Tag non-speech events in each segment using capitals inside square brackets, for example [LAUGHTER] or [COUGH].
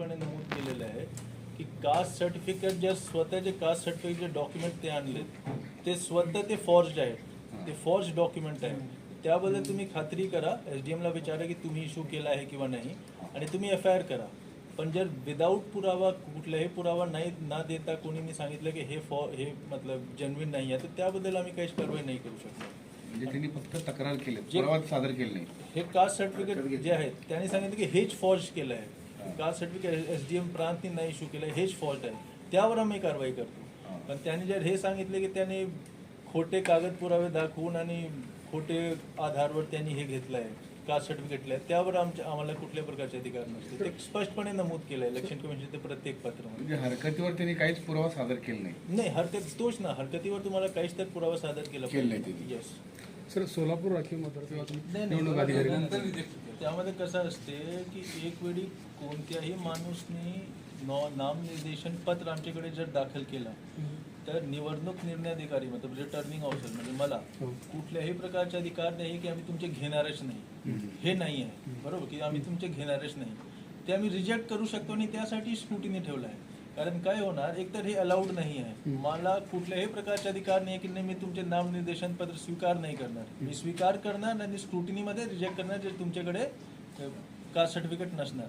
स्पष्टपणे नमूद केलेलं आहे की कास्ट सर्टिफिकेट जे स्वतःचे कास्ट सर्टिफिकेट जे डॉक्युमेंट ते आणलेत ते स्वतः ते फॉर्ज आहेत. ते फॉर्ज डॉक्युमेंट आहे. त्याबद्दल तुम्ही खात्री करा. एस डी एमला विचारा की तुम्ही इश्यू केला आहे किंवा नाही. आणि तुम्ही एफ आय आर करा. पण जर विदाऊट पुरावा कुठलाही पुरावा नाही ना देता कोणी सांगितलं की हे फॉ हे मतलब जेन्युइन नाही आहे तर त्याबद्दल आम्ही काहीच कारवाई नाही करू शकणार म्हणजे त्यांनी फक्त तक्रार केली. पुरावा सादर केले नाही. हे कास्ट सर्टिफिकेट जे आहेत त्यांनी सांगितलं की हेच फॉर्ज केलं आहे. Caste certificate S D M प्रांतने नाही इश्यू केलं हेच फॉल्ट आहे. त्यावर आम्ही कारवाई करतो. पण त्यांनी जर हे सांगितले की त्यांनी खोटे कागद पुरावे दाखवून आणि खोटे आधारवर त्यांनी हे घेतलं आहे कास्ट सर्टिफिकेट आहे त्यावर आमच्या आम्हाला कुठल्या प्रकारचे अधिकार नसते ते स्पष्टपणे नमूद केलं आहे इलेक्शन कमिशनचे प्रत्येक पत्रामध्ये म्हणजे हरकतीवर त्यांनी काहीच पुरावा सादर केला नाही. नाही हरकत तोच ना. हरकतीवर तुम्हाला काहीच तर पुरावा सादर केला केला नाही त्यांनी. येस सर सोलापूर राखीव नाही, निवडणूक नाही, अधिकारी त्यामध्ये कसं असते की एक वेळी कोणत्याही माणूसनी नॉ नामनिर्देशन पत्र आमच्याकडे जर दाखल केला तर निवडणूक निर्णय अधिकारी मतलब रिटर्निंग ऑफिसर म्हणजे मला हो. कुठल्याही प्रकारचे अधिकार नाही की आम्ही तुमचे घेणारच नाही. हे नाही आहे. बरोबर? की आम्ही तुमचे घेणारच नाही. ते आम्ही रिजेक्ट करू शकतो आणि त्यासाठी स्क्रुटिनी ठेवला आहे. कारण काय होणार एकतर हे अलाउड नाही आहे. मला कुठल्याही प्रकारचे अधिकार नाही की नाही मी तुमचे नामनिर्देशन पत्र स्वीकार नाही करणार. मी स्वीकार करणार आणि स्क्रुटिनीमध्ये रिजेक्ट करणार जे तुमच्याकडे कास्ट सर्टिफिकेट नसणार.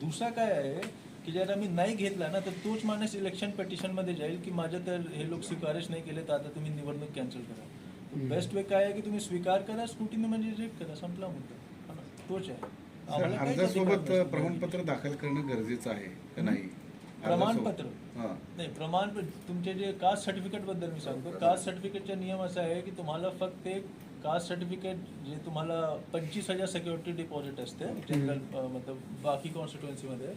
दुसरा काय आहे की जर आम्ही नाही घेतला ना तर तोच माणूस इलेक्शन पेटिशनमध्ये जाईल की माझं तर हे लोक स्वीकारच नाही केले तर आता तुम्ही निवडणूक कॅन्सल करा. बेस्ट वे काय आहे की तुम्ही स्वीकार करा स्क्रुटिनी म्हणजे रिजेक्ट करा संपला मुद्दा. तोच आहे. अर्जासोबत. प्रमाणपत्र दाखल करणं गरजेचं आहे का नाही? प्रमाणपत्र. हां. नाही प्रमाणपत्र तुमचे जे कास्ट सर्टिफिकेटबद्दल मी सांगतो. कास्ट सर्टिफिकेटचा नियम असा आहे की तुम्हाला फक्त एक कास्ट सर्टिफिकेट जे तुम्हाला पंचवीस हजार सिक्युरिटी डिपॉझिट असते जनरल मतलब बाकी कॉन्स्टिट्युएन्सीमध्ये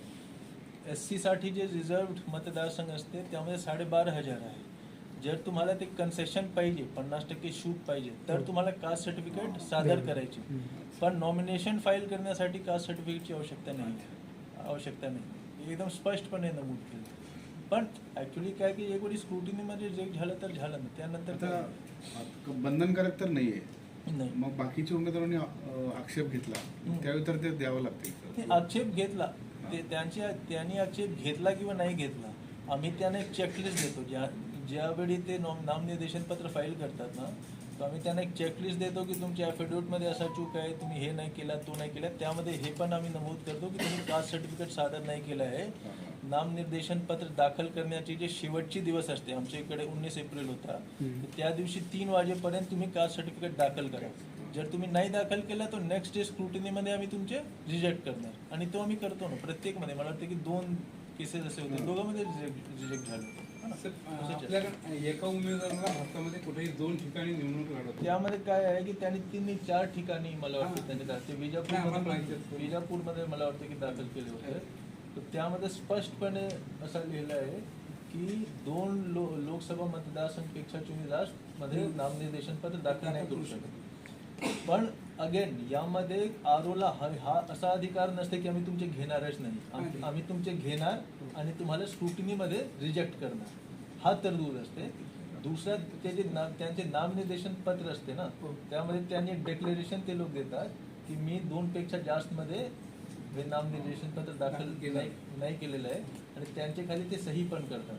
एससाठी जे रिझर्व्ड मतदारसंघ असते त्यामध्ये साडेबारा हजार आहे. जर तुम्हाला ते कन्सेशन पाहिजे पन्नास टक्के सूट पाहिजे तर तुम्हाला कास्ट सर्टिफिकेट सादर करायची. पण नॉमिनेशन फाईल करण्यासाठी कास्ट सर्टिफिकेटची आवश्यकता नाही. आवश्यकता नाही. एकदम स्पष्टपणे नमूद केलं पण ऍक्च्युली काय की एक वेळी स्क्रुटिनीमध्ये रिजेक्ट झालं तर झालं ना त्यानंतर आता काय? आता बंधनकारक तर नाहीये. नाही. मग बाकीच्या उमेदवारांनी अ, आक्षेप घेतला. त्यावेळी तर ते द्यावं ते लागते आक्षेप घेतला. ते त्यांच्या त्यांनी आक्षेप घेतला किंवा नाही घेतला आम्ही त्यांना एक चेकलिस्ट देतो. ज्या ज्यावेळी ते नॉम नामनिर्देशन पत्र फाईल करतात ना तर आम्ही त्यांना एक चेकलिस्ट देतो की तुमच्या ॲफिडेविटमध्ये असा चूक आहे तुम्ही हे नाही केला तो नाही केला. त्यामध्ये हे पण आम्ही नमूद करतो की तुम्ही कास्ट सर्टिफिकेट सादर नाही केलं आहे. नामनिर्देशन पत्र दाखल करण्याची जे शेवटची दिवस असते आमच्या इकडे उन्नीस एप्रिल होता. त्या दिवशी तीन वाजेपर्यंत तुम्ही कास्ट सर्टिफिकेट दाखल करा. जर तुम्ही नाही दाखल केला तर नेक्स्ट डे स्क्रुटिनीमध्ये आम्ही तुमचे रिजेक्ट करणार. आणि तो आम्ही करतो ना प्रत्येकमध्ये. मला वाटतं की दोन केसेस असे होते. दोघांमध्ये रिजेक्ट झाले. एका उमेदवाराला भारतामध्ये कुठेही दोन ठिकाणी निवडणूक लढवतो त्यामध्ये काय आहे की त्यांनी तिन्ही चार ठिकाणी मला वाटतं. त्यांनी दाखल विजापूर. विजापूरमध्ये मला वाटतं की दाखल केले होते तर त्यामध्ये स्पष्टपणे असं लिहिलं आहे की दोन लो लोकसभा मतदारसंघपेक्षा तुम्ही राष्ट्रमध्ये नामनिर्देशन पत्र दाखल नाही करू शकत पण अगेन यामध्ये आरोला हा हा असा अधिकार नसते की आम्ही तुमचे घेणारच नाही. आम- आम्ही तुमचे घेणार आणि तुम्हाला स्क्रुटिनीमध्ये रिजेक्ट करणार. हा तरतूद असते. दुसरा ते जे ना त्यांचे नामनिर्देशन पत्र असते ना त्यामध्ये त्यांनी डेक्लेरेशन ते लोक देतात की मी दोनपेक्षा जास्तमध्ये हे नामनिर्देशन पत्र दाखल नाही नाही केलेलं आहे. आणि त्यांच्या खाली ते सही पण करतात.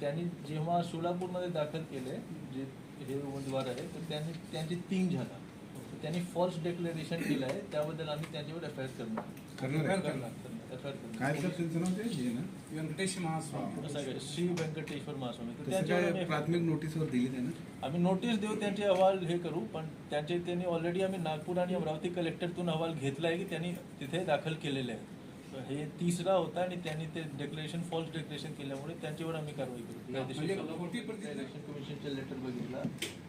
त्यांनी जेव्हा सोलापूरमध्ये दाखल केले जे हे उमेदवार आहे तर त्यांनी त्यांची तीन झाला. त्यांनी फॉल्स डिक्लेरेशन केलं आहे त्याबद्दल आम्ही त्यांच्यावर एफ आय आर करणार. करणार आहे? करणार एफ आय आर काय करणार सर त्यांचं नाव ते? हे ना? व्यंकटेश महास्वामी. असं आहे, श्री व्यंकटेश्वर महास्वामी. तर तसं त्यांच्यावर काय आम्ही प्राथमिक नोटीसवर दिली नाही ना? आम्ही नोटीस देऊ त्यांचे अहवाल हे करू पण त्यांचे त्यांनी ऑलरेडी आम्ही नागपूर आणि अमरावती कलेक्टरतून अहवाल घेतला आहे की त्यांनी तिथे दाखल केलेले आहे. हे तिसरा होता आणि त्यांनी ते डेक्लेरेशन फॉल्स डेक्लेरेशन केल्यामुळे त्यांच्यावर आम्ही कारवाई करू म्हणजे. इलेक्शन कमिशनचे लेटर बघितला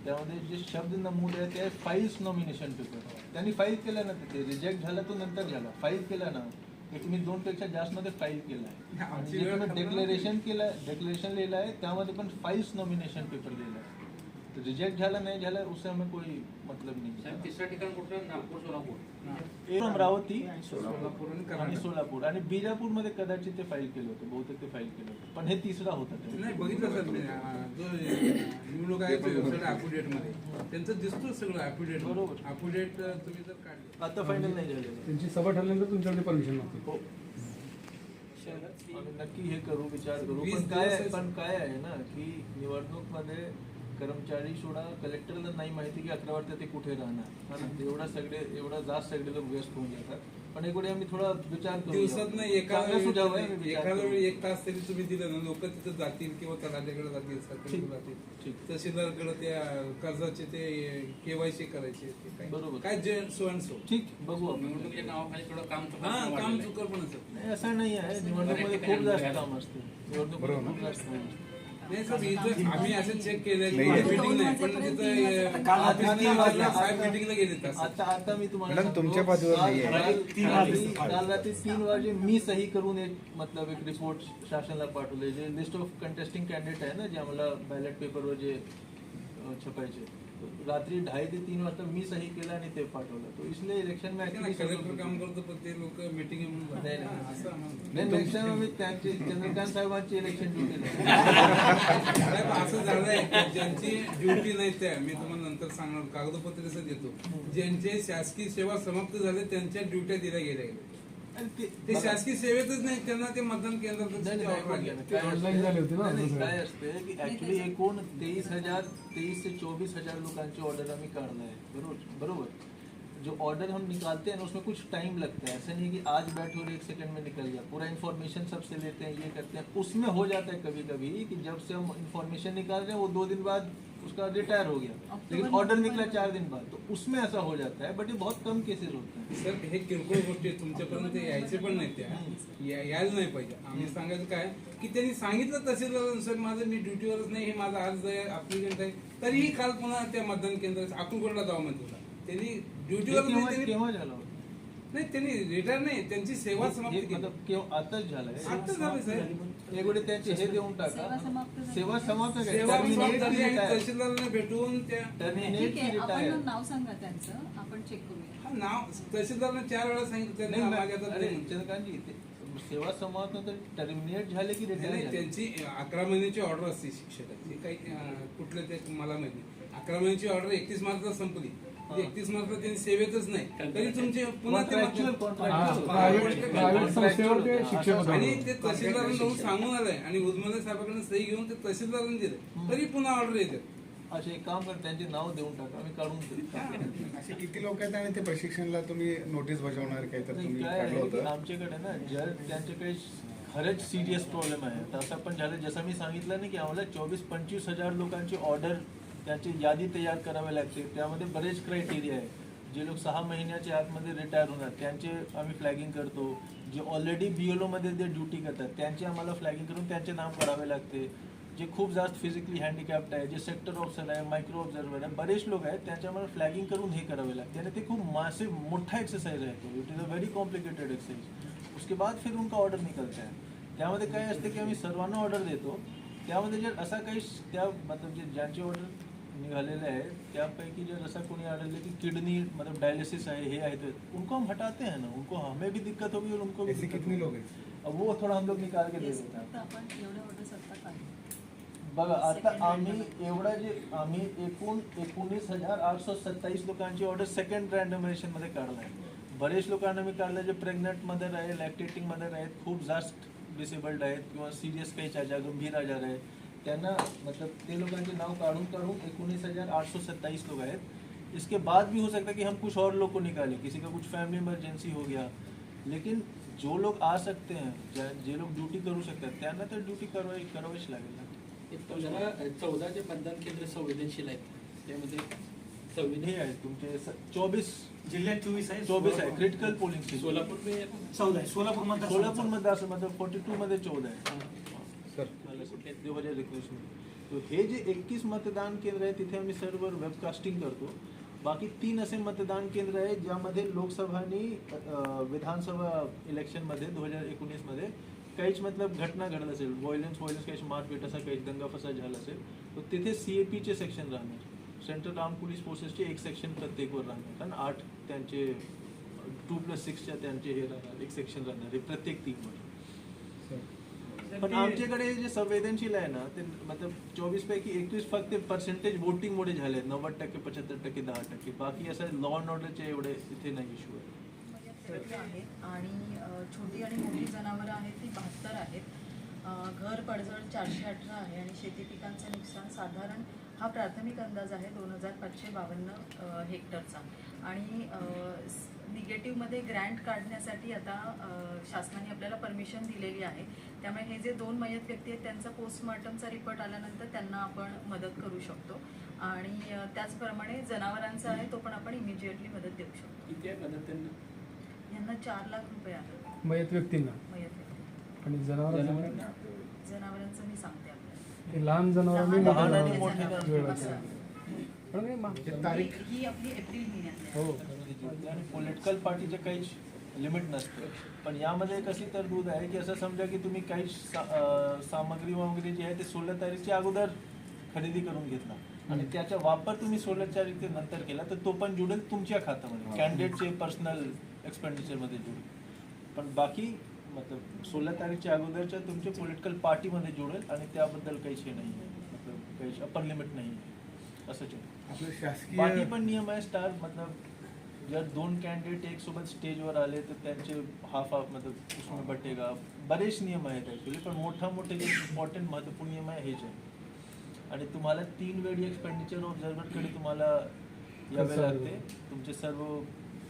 त्यामध्ये जे शब्द नमूद आहे ते फाईल्स नॉमिनेशन पेपर त्यांनी फाईल केलं ना तिथे रिजेक्ट झाला तो नंतर झाला. फाईल केला ना तुम्ही दोनपेक्षा जास्त मध्ये फाईल केलं आहे. डेक्लेरेशन केलं डेक्लेरेशन लिहिलं आहे त्यामध्ये पण फाईल्स नॉमिनेशन पेपर लिहिलं आहे. तो रिजेक्ट झाला नाही झाला उससे हमें कोई मतलब साहेब नहीं तिसरं ठिकाण कुठलं? नागपूर सोलापूर. एक अमरावती सोलापूर. आणि. सोलापूर. आणि बिजापूरमध्ये कदाचित ते फाईल केलं होतं बहुतेक ते फाईल केलं होतं. पण हे तिसरा होता ते. नाही बघितलं सर मी अं, जो निवडणूक आहे वेबसाईट अॅप्युडेटमध्ये. त्यांचं दिसतो सगळं अॅप्युडेट बरोबर. अॅप्युडेट तुम्ही जर काढले. आता फायनल नाही झालेलं. त्यांची सभा ठरल्यानंतर तुमच्याकडे परमिशन नव्हती. हो. नक्की हे करू विचार करू. पण काय पण काय आहे ना की निवडणूकमध्ये कर्मचारी सोडा कलेक्टरला नाही माहिती की अकरा वाजता ते कुठे राहणार हा? एवढा सगळे एवढा जास्त सगळे लोक व्यस्त होऊन जातात पण एक आम्ही थोडा विचार करू दिवसात नाही आम्ही विचार एखाद्या. वेळी एक तास तरी तुम्ही दिलं ना लोक तिथं जातील किंवा तलाट्याकडे जातील. सरकारकडे जातील ठीक. तहसीलदारकडे त्या कर्जाचे ते केवायसी करायचे बरोबर. काय जे सो अँड सो ठीक बघू निवडणुकीच्या नावाखाली थोडं काम चुका हा काम. चुकर पण असत नाही असं नाही आहे निवडणुकीमध्ये खूप जास्त काम असते बरोबर. खूप जास्त काम असते नाही सर इथं आम्ही असं चेक केलं नाही. मीटिंग नाही. पण तिथं काल ऑफिस आता- आता- साहेब मीटिंगला गेले तास आता आता मी तुम्हाला मॅडम, सांगतो, तुमच्या बाजूवर नाहीये. काल- तीन रात्री- काल रात्री तीन वाजे मी सही करून एक मतलब एक रिपोर्ट शासनाला पाठवले जे लिस्ट ऑफ कंटेस्टिंग कॅन्डिडेट आहे ना जे आम्हाला बॅलेट पेपरवर जे अ, छपायचे. रात्री ढाई ते तीन वाजता मी सही केला आणि ते पाठवलं. तो इसलिए इलेक्शन में काम करतो. पण ते लोक मीटिंग म्हणून नाही, त्यांची चंद्रकांत साहेबांची इलेक्शन ड्युटी असं झालंय ज्यांची ड्युटी नाही त्या मी तुम्हाला नंतर सांगणार कागदपत्र देतो. ज्यांचे शासकीय सेवा समाप्त झाले त्यांच्या ड्युट्या दिल्या गेल्या गेल्या. ते शासकीय सेवेतच नाही त्यांना ते मतदान. ते. काय असते की ऍक्च्युली एकूण हज़ार तेईस से चौबीस हज़ार लोकांची ऑर्डर आम्ही काढला है बरोबर बरोबर। जो ऑर्डर हम निकालते हैं ना उसमें कुछ टाइम लगता है। ऐसा नहीं है कि आज बैठो और एक सेकंड में निकल गया पूरा इन्फॉर्मेशन सबसे लेते हैं ये करते हैं। उसमें हो जाता है कभी कभी कि जब से हम इन्फॉर्मेशन निकाल रहे हैं वो दो दिन बाद उसका रिटायर हो गया। लेकिन ऑर्डर निकला चार दिन बाद। तो उसमें ऐसा हो जाता है बट ये बहुत कम केसेस होते हैं। सर हे किरकोळ गोष्टी आहेत. तुमच्यापर्यंत यायचे पण नाही त्या. या- यायला नाही पाहिजे. आम्ही सांगायचं काय की त्यांनी सांगितलं सर माझं मी ड्युटीवरच नाही हे माझा आज अप्लिकेंट आहे तरीही काल पुन्हा त्या मतदान केंद्रात अकोलकोटला जावं म्हणतो त्यांनी हे ड्युटीवर नाही केव्हा झालं? नाही त्यांनी रिटायर नाही त्यांची सेवा समाप्त केली. आताच झालंय. आत्ताच झालं साहेब. एक वेळी त्यांचे हे देऊन टाका. सेवा समाप्त झाली. सेवा झाली? तहसीलदारांना भेटून त्या ठीक आहे आपण? नाव सांगा त्यांचं. आपण चेक करूया. हा नाव तहसीलदारांना चार वेळा सांगितलं सेवा समाप्त नंतर टर्मिनेट झाले की नाही, रिटायर नाही, त्यांची अकरा महिन्याची ऑर्डर असते शिक्षकाची. काही कुठलं ते मला माहिती अकरा महिन्याची ऑर्डर एकतीस मार्चला संपली. एकतीस मार्चला त्यांनी सेवेतच नाही. तरी तुमचे पुन्हा ते आणि ते तहसीलदारांना जाऊन सांगून आलंय. आणि उद्मले साहेबांकडे सही घेऊन ते तहसीलदारांनी दिले तरी पुन्हा ऑर्डर येते असे एक काम कर त्यांचे नाव देऊन टाका. आम्ही काढून असे किती लोक आहेत आणि ते प्रशिक्षणला तुम्ही नोटीस बजावणार काय? तर तुम्ही आमच्याकडे ना जर त्यांचे काही खरंच सिरियस प्रॉब्लेम आहे. तर असं पण झालं जसं मी सांगितलं ना की आम्हाला चोवीस पंचवीस हजार लोकांची ऑर्डर त्याची यादी तयार करावी लागते. त्यामध्ये बरेच क्रायटेरिया आहे. जे लोक सहा महिन्याच्या आतमध्ये रिटायर होणार त्यांचे आम्ही फ्लॅगिंग करतो. जे ऑलरेडी बी एल ओमध्ये जे ड्युटी करतात त्यांचे आम्हाला फ्लॅगिंग करून त्यांचे नाव करावे लागते. जे खूप जास्त फिजिकली हँडिकॅप्ट आहे जे सेक्टर ऑफिसर आहे मायक्रो ऑब्झर्वर आहे बरेच लोक आहेत त्यांचे आम्हाला फ्लॅगिंग करून हे करावे लागते. आणि ते खूप मासे मोठा एक्सरसाइज आहे तो. It is a very complicated exercise उसके बाद फिर उनका ऑर्डर निकलता है. त्यामध्ये काय असते की आम्ही सर्वांना ऑर्डर देतो. त्यामध्ये जर असा काही त्या मतलब जे ज्यांचे ऑर्डर निघालेले आहे त्यापैकी जर असा कोणी आढळले की किडनी मतलब डायलिसिस आहे हे आहे तो उनको हम हटाते हैं ना. उनको हमें भी दिक्कत होगी और उनको भी ऐसे कितने. लोग हैं? अब वो थोड़ा हम लोग निकाल के दे देते हैं। बघा आता आम्ही. एवढा जे आम्ही एकूण एकोणीस हजार आठशे सत्तावीस लोकांची ऑर्डर सेकंड रँडमायझेशनमध्ये काढलाय. बरेच लोकांना मी काढलं जे प्रेग्नंट मदर आहे लॅक्टेटिंग मदर आहेत खूप जास्त डिसेबल्ड आहेत किंवा सिरियस काही आजार गंभीर आजार आहे त्यांना मतलब ते लोकांचे नाव काढून काढून एकोणीस हजार आठ सौ सत्ताईस लोग आहेत इसके बाद भी हो सकता है कि हम कुछ और लोग को निकालें किसी का कुछ फैमिली इमरजेंसी हो गया। लेकिन जो लोग आ सकते हैं जे लोग ड्युटी करू शकतात त्यांना तर ड्युटी करवावी करावीच लागेल ना। एक तर जरा चौदा जे मतदान केंद्र संवेदनशील आहेत त्यामध्ये हे संवेदन आहे तुमचे चोवीस जिल्ह्यात चोवीस आहे चोवीस आहे क्रिटिकल पोलिंग सोलापूर चौदा आहे सोलापूर मतदार सोलापूरमध्ये असं मतलब फोर्टी टू मध्ये चौदा आहे. दोन हजार एकवीसमध्ये हे जे एकतीस मतदान केंद्र आहे तिथे आम्ही सर्व वेबकास्टिंग करतो. बाकी तीन असे मतदान केंद्र आहे ज्यामध्ये लोकसभा आणि विधानसभा इलेक्शनमध्ये दोन हजार एकोणीसमध्ये काहीच मतलब घटना घडत असेल. व्हायलन्स व्हायलन्स काही मारपीट असा काही दंगा फसा झाला असेल. तर तिथे सी ए पीचे सेक्शन राहणार. सेंट्रल आर्म पोलीस फोर्सेसचे एक सेक्शन प्रत्येकवर राहणार. कारण आठ त्यांचे टू प्लस सिक्सच्या त्यांचे हे राहणार. एक सेक्शन राहणार हे प्रत्येक टीमवर पण आमच्याकडे जे संवेदनशील आहे ना ते मतलब चोवीस पैकी एकवीस फक्त पर्सेंटेज वोटिंग मुळे झाले नव्वद टक्के पंच्याहत्तर टक्के दहा टक्के. बाकी असं लॉ अँड ऑर्डरचे एवढे इथे नाही इश्यू आहे. आणि छोटी आणि मोठी जनावरं आहेत ती बहात्तर आहेत. घर पडझड चारशे अठरा आहे आणि शेती पिकांचं नुकसान साधारण हा प्राथमिक अंदाज आहे दोन हजार पाचशे बावन्न हेक्टरचा. आणि निगेटिव्हमध्ये ग्रँट काढण्यासाठी आता शासनाने आपल्याला परमिशन दिलेली आहे. त्यामुळे हे जे दोन मयत व्यक्ती आहेत त्यांचा पोस्टमॉर्टमचा रिपोर्ट आल्यानंतर त्यांना आपण मदत करू शकतो. आणि त्याचप्रमाणे जनावरांचा आहे तो पण आपण इमिजिएटली मदत देऊ शकतो. किती आहे मदत त्यांना? यांना चार लाख रुपये आहेत मयत व्यक्तींना? मयत आणि जनावर जनावरांचं मी सांगते आपल्याला. ते लहान जनावर लहान आणि मोठे. तारीख. ही आपली एप्रिल महिन्यातली आहे. आणि पॉलिटिकल पार्टीचे काहीच लिमिट नसतं. पण यामध्ये कशी तरतूद आहे की असं समजा की तुम्ही काही सामग्री वगैरे जी आहे ते सोळा तारीखच्या अगोदर खरेदी करून घेतला. आणि त्याचा वापर तुम्ही सोळा तारीख नंतर केला तर तो पण जुडेल तुमच्या खात्यामध्ये. कॅन्डिडेटचे पर्सनल एक्सपेंडिचरमध्ये जुडेल. पण बाकी मतलब सोळा तारीखच्या अगोदरच्या तुमच्या पॉलिटिकल पार्टीमध्ये जुडेल आणि त्याबद्दल काहीच हे नाही आहे मतलब काही अपर लिमिट नाही असंच बाकी पण नियम आहे स्टार मतलब जर दोन कॅन्डिडेट एक सोबत स्टेजवर आले तर त्यांचे हाफ हाफ मतलब उसमें बटेगा. बरेच नियम आहेत ॲक्च्युली पण मोठा मोठे जे इम्पॉर्टंट महत्त्वपूर्ण नियम आहे हेच आहे. आणि तुम्हाला तीन वेळी एक्सपेंडिचर ऑब्झर्वरकडे तुम्हाला यावे लागते. तुमचे सर्व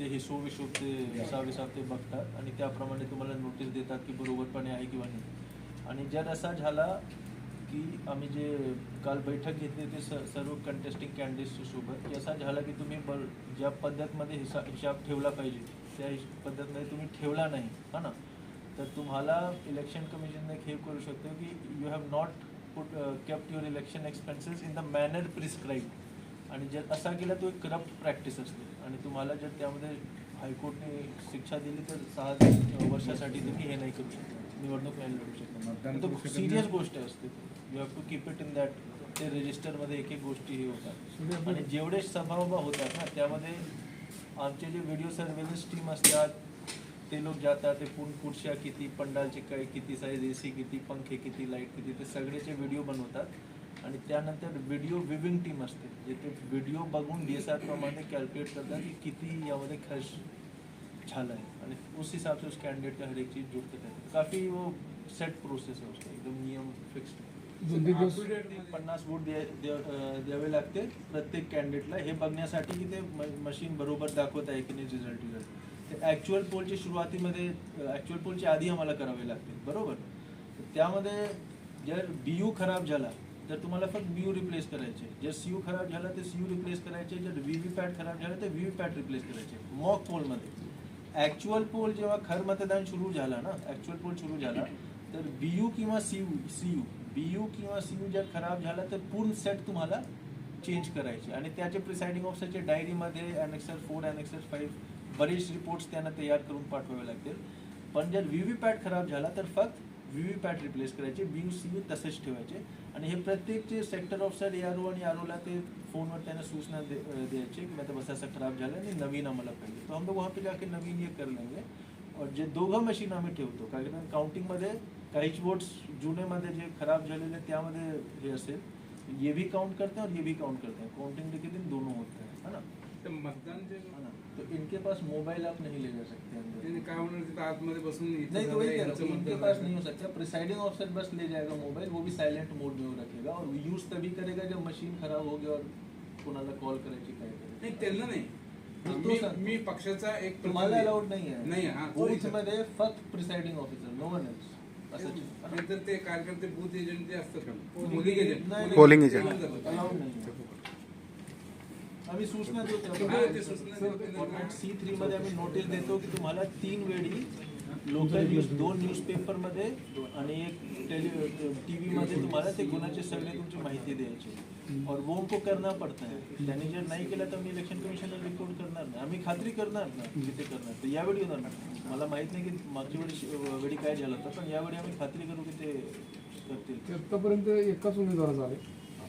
ते हिशोब हिशोब ते हिसाब हिसाब ते बघतात आणि त्याप्रमाणे तुम्हाला नोटीस देतात की बरोबरपणे आहे किंवा नाही. आणि जर असा झाला की आम्ही जे काल बैठक घेतली ते स सर्व कंटेस्टिंग कॅन्डिडेट्सच्या सोबत की असा झाला की तुम्ही ब ज्या पद्धतमध्ये हिसाब हिसाब ठेवला पाहिजे त्या हिश- पद्धतमध्ये तुम्ही ठेवला नाही हा ना? तर तुम्हाला इलेक्शन कमिशनने हे करू शकतो की you have not put kept your election expenses in the manner prescribe आणि जर असा केला तो एक करप्ट प्रॅक्टिस असते. आणि तुम्हाला जर त्यामध्ये हायकोर्टने शिक्षा दिली तर सहा वर्षासाठी तुम्ही हे नाही करू शकत. निवडणूक नाही लढू शकत. तो सिरियस. गोष्ट असते. You have to keep it in that ते रजिस्टरमध्ये एक एक गोष्टी हे होतात. आणि जेवढे सभावभा होतात ना त्यामध्ये आमचे जे व्हिडिओ सर्वेलन्स टीम असतात ते लोक जातात ते पूर्ण खुर्च्या किती पंडालचे काय किती साईज ए सी किती पंखे किती लाइट किती ते सगळेचे व्हिडिओ बनवतात. आणि त्यानंतर व्हिडिओ विविंग टीम असते. जे ते व्हिडिओ बघून डी एस आर प्रमाणे कॅल्क्युलेट करतात की किती यामध्ये खर्च झाला है आणि उस हिसाब से उस कैंडिडेट का हर एक चीज़ जुड़ते रहते हैं काफ़ी वो सेट प्रोसेस है उसका. एकदम नियम फिक्स्ड दोन तीन दिवस पन्नास वोट द्यावे लागते प्रत्येक कॅन्डिडेटला हे बघण्यासाठी की ते मशीन बरोबर दाखवत आहे की नाही रिझल्ट रिझल्ट ते ॲक्च्युअल पोलच्या सुरुवातीमध्ये ॲक्च्युअल पोलच्या आधी आम्हाला करावे लागते. बरोबर? त्यामध्ये जर बी यू खराब झाला तर तुम्हाला फक्त बी यू रिप्लेस करायचे जर सी यू खराब झाला ते सी यू रिप्लेस करायचे जर व्ही व्ही पॅट खराब झालं तर व्ही व्ही पॅट रिप्लेस करायचे मॉक पोलमध्ये ॲक्च्युअल पोल जेव्हा खर मतदान सुरू झाला ना ॲक्च्युअल पोल सुरू झाला तर बी यू किंवा C U C U B U किंवा सी यू जर खराब झाला तर पूर्ण सेट तुम्हाला चेंज करायचे आणि त्याचे प्रिसाइडिंग ऑफिसरचे डायरीमध्ये अनेक्सर फोर अनेक्सर फाईव्ह बरेच रिपोर्ट्स त्यांना तयार करून पाठवावे लागतील. पण जर व्ही व्ही पॅट खराब झाला तर फक्त व्ही व्ही पॅट रिप्लेस करायचे बी यू सी यू तसेच ठेवायचे. आणि हे प्रत्येकचे sector officer A R O आणि आर ओला ते फोनवर त्यांना सूचना दे, द्यायची द्यायचे की मतलब असं खराब झालं आणि नवीन आम्हाला पाहिजे. तो हम लोग वहाँ पे जाके नवीन ये कर लेंगे और जे दोघं मशीन आम्ही ठेवतो. कारण काउंटिंगमध्ये काहीच वोट्स जुनेमध्ये जे खराब झालेले त्यामध्ये हे असेल. ये भी काउंट करते हैं और ये भी काउंट करते. हैं काउंटिंग के दिन दोनों होते हैं है ना? मतदान जे है तो इनके पास मोबाइल आप नहीं ले जा सकते अंदर काय होणार तिथं आतमध्ये बसून नहीं तो वही कह रहा हूँ, इनके मतदान पास. नहीं हो सकता प्रिसाइडिंग ऑफिसर बस ले जाएगा मोबाइल वो भी साइलेंट मोड में वो रखेगा और यूज तभी करेगा जब मशीन खराब हो गया और कोणाला कॉल करायची काय करायची नाही त्यांना नाही मी. मी पक्षाचा एक तुम्हाला अलाउड नाही आहे नाही हा बूथ. मध्ये फक्त presiding officer no one else असं नाहीतर ते कार्यकर्ते बूथ एजंट जे असतात का पोलिंग एजंट. घेऊन जातात. अलाउड नाही आम्ही सूचना देतो. हा, ते सूचना देतो. सी थ्री मध्ये आम्ही नोटीस देतो की तुम्हाला तीन वेळी लोकल न्यूज दोन न्यूजपेपरमध्ये आणि एक टेली टीव्ही मध्ये तुम्हाला ते गुन्ह्याचे सगळे तुमची माहिती द्यायची. और वो उनको करना पडता है. त्यांनी जर नाही केलं तर मी इलेक्शन कमिशनला रिपोर्ट करणार नाही. आम्ही खात्री करणार ना की ते करणार. तर यावेळी होणार नाही. मला माहीत नाही की मागच्या वेळी वेळी काय झालं होतं पण यावेळी आम्ही खात्री करू की ते करतील. आतापर्यंत एकाच उमेदवार झाले.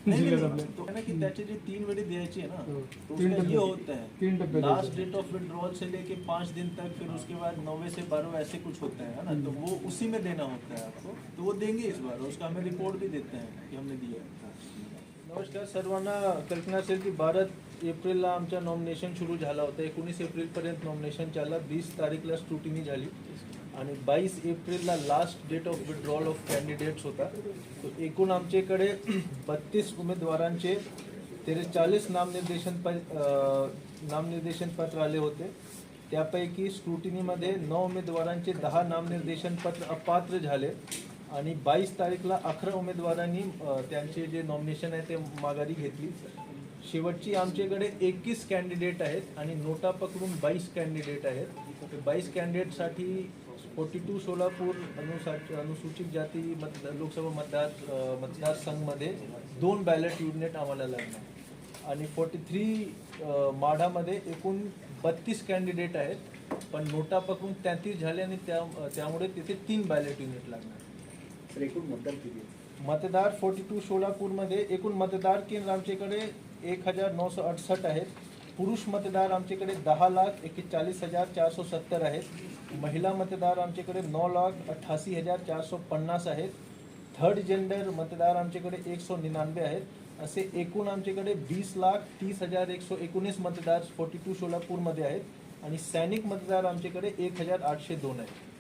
जिल्ह्यात नहीं, आपल्या. तो है ना कि त्याचे जे तीन वेळी द्यायची है ना हो. तो तीन उसका टप्पे. ये होता तीन है टप्पे लास्ट. डेट ऑफ विड्रॉल से लेके पाँच दिन तक फिर उसके बाद नौवे से बारहवें ऐसे कुछ होता है ना? तो वो उसी में देना होता है आपको। तो वो देंगे इस बार उसका हमें रिपोर्ट भी देते हैं कि हमने दिया है। नमस्कार सर्वांना कल्पना असेल की भारत एप्रिलला आमच्या नॉमिनेशन सुरू झाला होता. एकोणीस एप्रिलपर्यंत नॉमिनेशन चालला. वीस तारीखला स्क्रुटिनी झाली. आणि बावीस एप्रिलला last date of withdrawal of candidates होता. एकूण आमच्याकडे [CLEARS THROAT] बत्तीस उमेदवारांचे त्रेचाळीस नामनिर्देशन प नामनिर्देशन पत्र आले होते. त्यापैकी स्क्रुटिनीमध्ये नऊ उमेदवारांचे दहा नामनिर्देशन पत्र अपात्र झाले आणि बावीस तारीखला अकरा उमेदवारांनी त्यांचे जे नॉमिनेशन आहे ते माघारी घेतली. शेवटची आमच्याकडे एकवीस कॅन्डिडेट आहेत आणि नोटा पकडून बावीस कॅन्डिडेट आहेत. बावीस कॅन्डिडेटसाठी फोर्टी टू सोलापूर अनुसा अनुसूचित जाती मत लोकसभा मतदार मतदारसंघमध्ये दोन बॅलेट युनिट आम्हाला लागणार. आणि फोर्टी थ्री माढामध्ये एकूण बत्तीस कॅन्डिडेट आहेत. पण नोटा पकडून तेहतीस झाले आणि त्या त्यामुळे तिथे तीन बॅलेट युनिट लागणार. तर एकूण मतदार किती? मतदार फोर्टी टू सोलापूरमध्ये एकूण मतदार केंद्र आमच्याकडे एक हजार नऊशे अडसष्ट आहेत. पुरुष मतदार आमच्याकडे दहा लाख एक्केचाळीस हजार चारशे सत्तर आहेत. महिला मतदार आमच्याकडे नऊ लाख अठ्ठासी हजार चारशे पन्नास आहेत. थर्ड जेंडर मतदार आमच्याकडे एक सौ निन्यानवे आहेत. असे एकूण आमच्याकडे वीस लाख तीस हजार एकशे एकोणीस मतदार फोर्टी टू सोलापूरमध्ये आहेत. आणि सैनिक मतदार आमच्याकडे एक हजार आठशे दोन आहेत.